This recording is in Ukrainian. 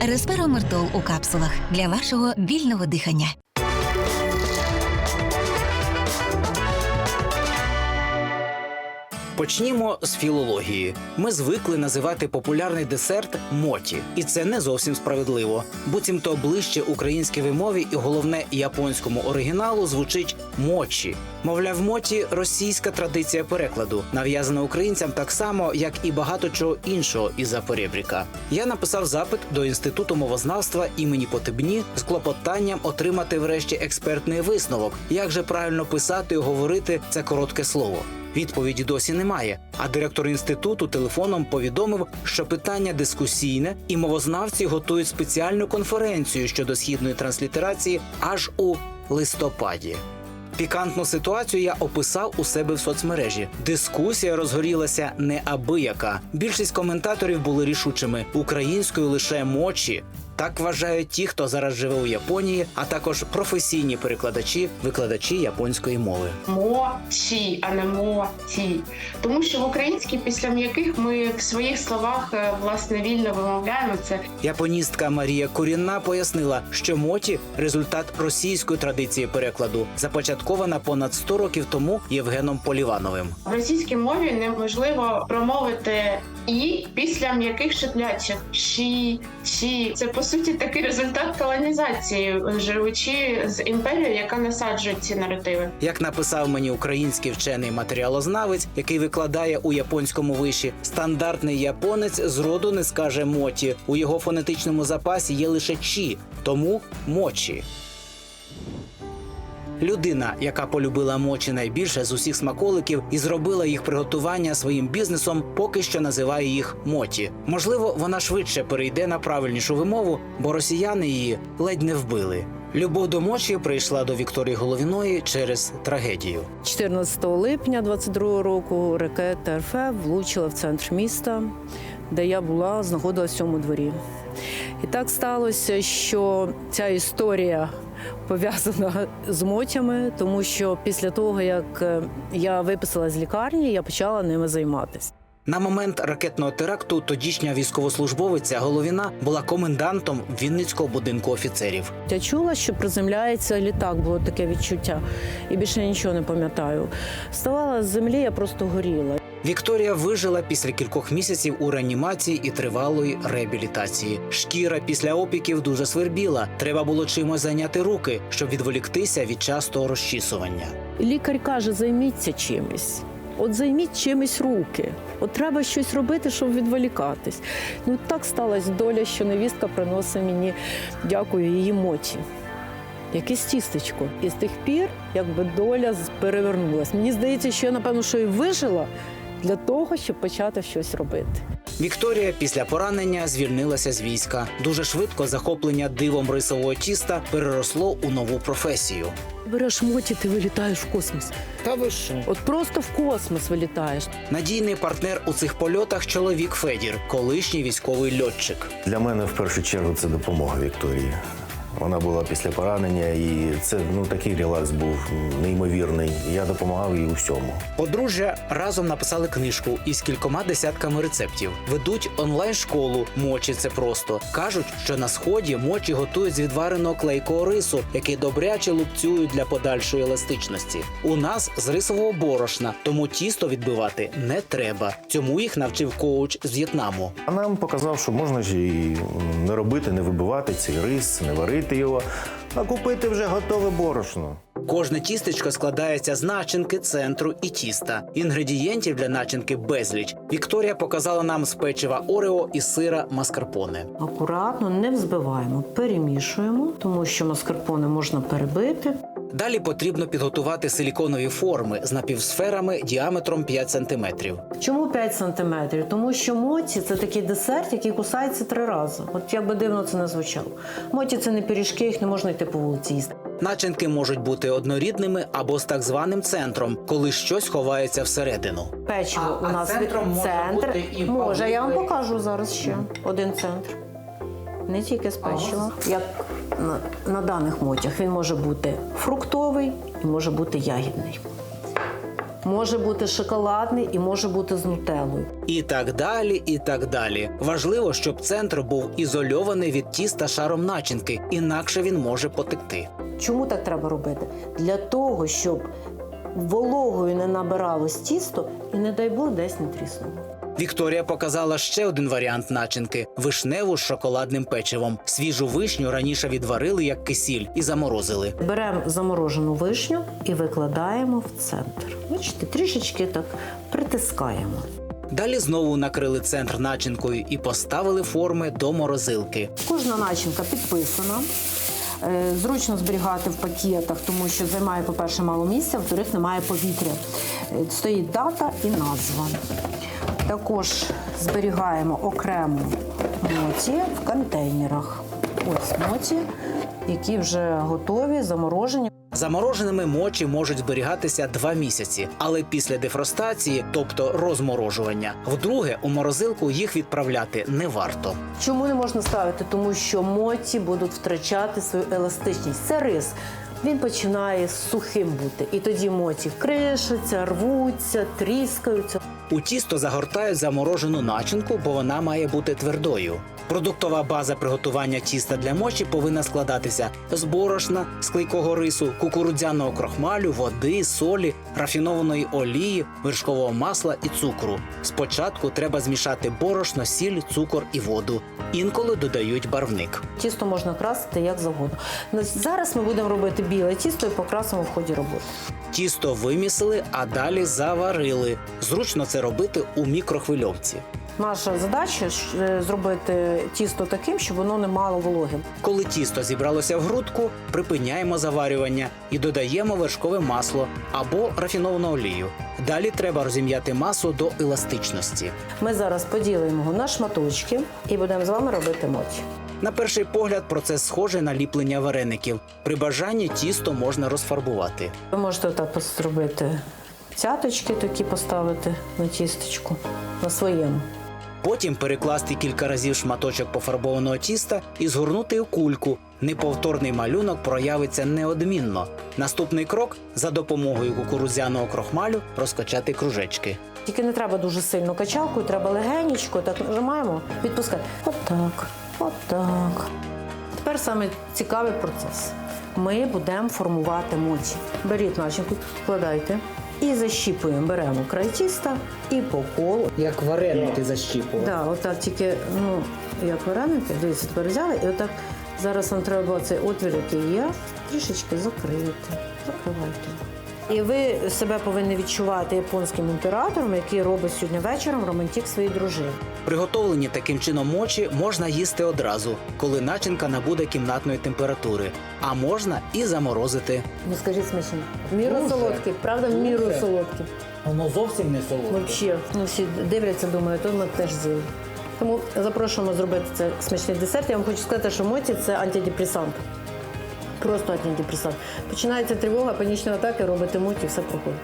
Респиромертол у капсулах для вашого вільного дихання. Почнімо з філології. Ми звикли називати популярний десерт моті, і це не зовсім справедливо. Буцімто ближче українській вимові і головне японському оригіналу звучить мочі. Мовляв, моті російська традиція перекладу, нав'язана українцям так само, як і багато чого іншого із-за перебріка. Я написав запит до інституту мовознавства імені Потебні з клопотанням отримати врешті експертний висновок, як же правильно писати і говорити це коротке слово. Відповіді досі немає. А директор інституту телефоном повідомив, що питання дискусійне, і мовознавці готують спеціальну конференцію щодо східної транслітерації аж у листопаді. Пікантну ситуацію я описав у себе в соцмережі. Дискусія розгорілася неабияка. Більшість коментаторів були рішучими українською лише мочі. Так вважають ті, хто зараз живе у Японії, а також професійні перекладачі, викладачі японської мови. Мочі, а не моті. Тому що в українській після м'яких ми в своїх словах е, власне вільно вимовляємо це. Японістка Марія Курінна пояснила, що моті результат російської традиції перекладу, започаткована понад 100 років тому Євгеном Полівановим. В російській мові неможливо промовити і після м'яких шиплячих ші, чі. Це по суті такий результат колонізації, живучи з імперією, яка насаджує ці наративи. Як написав мені український вчений матеріалознавець, який викладає у японському виші, стандартний японець зроду не скаже моті. У його фонетичному запасі є лише чі, тому мочі. Людина, яка полюбила мочі найбільше з усіх смаколиків і зробила їх приготування своїм бізнесом, поки що називає їх моті. Можливо, вона швидше перейде на правильнішу вимову, бо росіяни її ледь не вбили. Любов до мочі прийшла до Вікторії Головіної через трагедію. 14 липня 22 року ракета РФ влучила в центр міста, де я була, знаходилась в цьому дворі. І так сталося, що ця історія пов'язана з мотями, тому що після того, як е, я виписала з лікарні, я почала ними займатися. На момент ракетного теракту тодішня військовослужбовиця Головіна була комендантом Вінницького будинку офіцерів. Я чула, що приземляється літак, було таке відчуття, і більше нічого не пам'ятаю. Вставала з землі, я просто горіла. Вікторія вижила після кількох місяців у реанімації і тривалої реабілітації. Шкіра після опіків дуже свербіла. Треба було чимось зайняти руки, щоб відволіктися від частого розчісування. Лікар каже, займіться чимось. От займіть чимось руки. От треба щось робити, щоб відволікатись. Ну так сталася доля, що невістка приносить мені, дякую, її моті. Якесь тістечко. І з тих пір, якби доля перевернулась. Мені здається, що я, напевно, що і вижила для того, щоб почати щось робити. Вікторія після поранення звільнилася з війська. Дуже швидко захоплення дивом рисового тіста переросло у нову професію. Береш моті, ти вилітаєш в космос. Та ви що? От просто в космос вилітаєш. Надійний партнер у цих польотах чоловік Федір, колишній військовий льотчик. Для мене в першу чергу це допомога Вікторії. Вона була після поранення, і це ну такий релакс був неймовірний. Я допомагав їй у всьому. Подружжя разом написали книжку із кількома десятками рецептів. Ведуть онлайн-школу Мочі це просто. кажуть, що на сході мочі готують з відвареного клейкого рису, який добряче лупцюють для подальшої еластичності. У нас з рисового борошна, тому тісто відбивати не треба. Цьому їх навчив коуч з В'єтнаму. А нам показав, що можна ж і не робити, не вибивати цей рис, не варити його, а купити вже готове борошно. Кожне тістечко складається з начинки, центру і тіста. Інгредієнтів для начинки безліч. Вікторія показала нам з печива Орео і сира маскарпоне. Акуратно не взбиваємо, перемішуємо, тому що маскарпоне можна перебити. Далі потрібно підготувати силіконові форми з напівсферами діаметром 5 см. Чому 5 сантиметрів? Тому що моті це такий десерт, який кусається три рази. От як би дивно це не звучало. Моті це не пиріжки, їх не можна йти по вулиці їсти. Начинки можуть бути однорідними або з так званим центром, коли щось ховається всередину. Печиво А- у а нас центром може центр. бути і може, я вам покажу зараз ще один центр. Не тільки з печива. Як на, на даних мотях він може бути фруктовий і може бути ягідний. може бути шоколадний і може бути з нутеллою. І так далі, і так далі. Важливо, щоб центр був ізольований від тіста шаром начинки, інакше він може потекти. Чому так треба робити? Для того, щоб вологою не набиралось тісто і, не дай Бог, десь не тріснуло. Вікторія показала ще один варіант начинки вишневу з шоколадним печивом. Свіжу вишню раніше відварили як кисіль і заморозили. Беремо заморожену вишню і викладаємо в центр. Бачите, трішечки так притискаємо. Далі знову накрили центр начинкою і поставили форми до морозилки. Кожна начинка підписана. Е, Зручно зберігати в пакетах, тому що займає, по-перше, мало місця, во-вторых, немає повітря. Е, Стоїть дата і назва. Також зберігаємо окремо моті в контейнерах. Ось моті, які вже готові, заморожені. Замороженими мочі можуть зберігатися два місяці, але після дефростації, тобто розморожування, вдруге у морозилку їх відправляти не варто. Чому не можна ставити? Тому що моті будуть втрачати свою еластичність. Це рис. Він починає сухим бути. І тоді моті кришаться, рвуться, тріскаються. У тісто загортають заморожену начинку, бо вона має бути твердою. Продуктова база приготування тіста для мочі повинна складатися з борошна, з клейкого рису, кукурудзяного крохмалю, води, солі, рафінованої олії, вершкового масла і цукру. Спочатку треба змішати борошно, сіль, цукор і воду. Інколи додають барвник. Тісто можна красити як завгодно. Ну, Зараз ми будемо робити біле тісто і покрасимо в ході роботи. Тісто вимісили, а далі заварили. Зручно це робити у мікрохвильовці. Наша задача е, зробити тісто таким, щоб воно не мало вологи. Коли тісто зібралося в грудку, припиняємо заварювання і додаємо вершкове масло або рафіновану олію. Далі треба розім'яти масу до еластичності. Ми зараз поділимо його на шматочки і будемо з вами робити моті. На перший погляд, процес схожий на ліплення вареників. При бажанні тісто можна розфарбувати. Ви можете так зробити цяточки такі поставити на тістечку на своєму. Потім перекласти кілька разів шматочок пофарбованого тіста і згорнути у кульку. Неповторний малюнок проявиться неодмінно. Наступний крок за допомогою кукурудзяного крохмалю розкачати кружечки. Тільки не треба дуже сильно качалкою, треба легенечко, так нажимаємо, відпускаємо. Отак, отак. Тепер саме цікавий процес. Ми будемо формувати моті. Беріть начинку, вкладайте і защіпуємо. Беремо край тіста і по колу. Як вареники защіпувати. Да, отак тільки, ну, як вареники, дивіться, тепер взяли, і отак зараз нам треба цей отвір, який є, трішечки закрити. Закривайте. І ви себе повинні відчувати японським імператором, який робить сьогодні вечором романтик своїй дружини. Приготовлені таким чином мочі можна їсти одразу, коли начинка набуде кімнатної температури, а можна і заморозити. Ну скажіть смачно. В міру Дуже. солодкий, правда, в міру Дуже. солодкий. Воно зовсім не солодке. Взагалі, ну всі дивляться, думають, то ми теж з'їли. Тому запрошуємо зробити це смачний десерт. Я вам хочу сказати, що моті це антидепресант. Просто антидепресант. Починається тривога, панічні атаки, робите і все проходить.